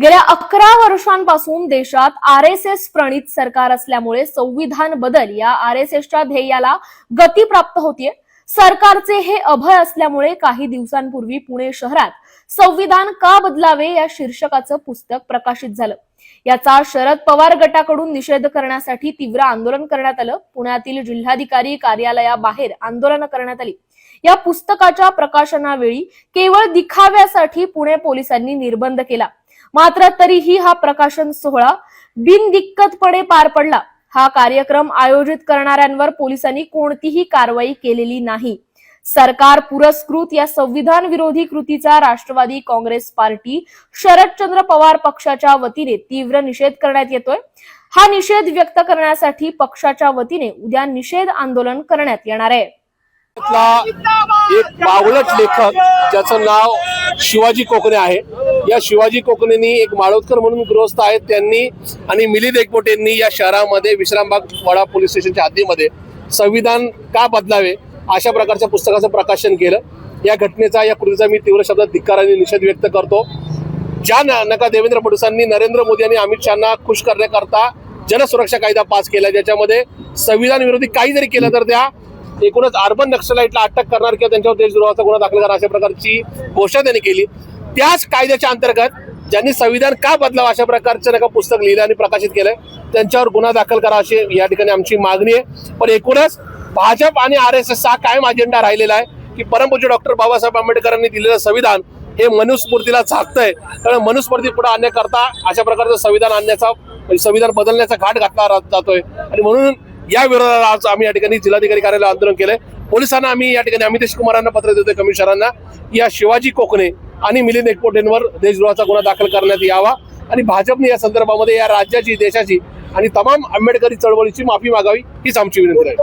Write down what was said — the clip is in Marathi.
गेल्या अकरा वर्षांपासून देशात आर एस एस प्रणित सरकार असल्यामुळे संविधान बदल या आर एस एसच्या ध्येयाला गती प्राप्त होतीये. सरकारचे हे अभय असल्यामुळे काही दिवसांपूर्वी पुणे शहरात संविधान का बदलावे या शीर्षकाचं पुस्तक प्रकाशित झालं. याचा शरद पवार गटाकडून निषेध करण्यासाठी तीव्र आंदोलन करण्यात आलं. पुण्यातील जिल्हाधिकारी कार्यालयाबाहेर आंदोलन करण्यात आली. या पुस्तकाच्या प्रकाशनावेळी केवळ दिखाव्यासाठी पुणे पोलिसांनी निर्बंध केला. मात्र तरीही हा प्रकाशन सोहळा बिनदिक्कतपणे पार पडला. हा कार्यक्रम आयोजित करणाऱ्यांवर पोलिसांनी कोणतीही कारवाई केलेली नाही. सरकार पुरस्कृत या संविधान विरोधी कृतीचा राष्ट्रवादी काँग्रेस पार्टी शरदचंद्र पवार पक्षाच्या वतीने तीव्र निषेध करण्यात येतोय. हा निषेध व्यक्त करण्यासाठी पक्षाच्या वतीने उद्या निषेध आंदोलन करण्यात येणार आहे. एक बावळट लेखक ज्याचं नाव शिवाजी कोकणे आहे. या शिवाजी कोकणेंनी एक माळोदकर म्हणून गृहस्थ आहेत त्यांनी आणि मिलिंद एकबोटेंनी या शहरामध्ये विश्रामबाग वाडा पोलीस स्टेशनच्या हद्दीमध्ये संविधान का बदलावे अशा प्रकारच्या पुस्तकाचं प्रकाशन केलं. या घटनेचा या कृतीचा मी तीव्र शब्दात धिक्कार आणि निषेध व्यक्त करतो. ज्या नका देवेंद्र फडणवीसांनी नरेंद्र मोदी आणि अमित शहाना खुश करण्याकरता जनसुरक्षा कायदा पास केला ज्याच्यामध्ये संविधान विरोधी काही जरी केलं तर त्या एकूणच अर्बन नक्षलाईटला अटक करणार किंवा त्यांच्यावर देशद्रोहाचा गुन्हा दाखल करणार अशा प्रकारची घोषणा त्यांनी केली. त्याच कायद्याच्या अंतर्गत ज्यांनी संविधान का बदलावं अशा प्रकारचं नका पुस्तक लिहिलं आणि प्रकाशित केलंय त्यांच्यावर गुन्हा दाखल करा अशी या ठिकाणी आमची मागणी आहे. पण एकूणच भाजप आणि आर एस एसचा कायम अजेंडा राहिलेला आहे की परमपूज्य डॉक्टर बाबासाहेब आंबेडकरांनी दिलेलं संविधान हे मनुस्मृतीला झाकतंय. कारण मनुस्मृती पुढे आणण्याकरता अशा प्रकारचं संविधान आणण्याचा म्हणजे संविधान बदलण्याचा घाट घातला जातोय. आणि म्हणून या विरोधात आज आम्ही या ठिकाणी जिल्हाधिकारी कार्यालय आंदोलन केलंय. पोलिसांना आम्ही या ठिकाणी अमितेश कुमारांना पत्र देतोय कमिशनरांना. या शिवाजी कोकणे आणि मिलिंद एकपोटेंवर देशद्रोहाचा गुन्हा दाखल करण्यात यावा. आणि भाजपने या संदर्भामध्ये या राज्याची देशाची आणि तमाम आंबेडकरी चळवळीची माफी मागावी हीच आमची विनंती आहे.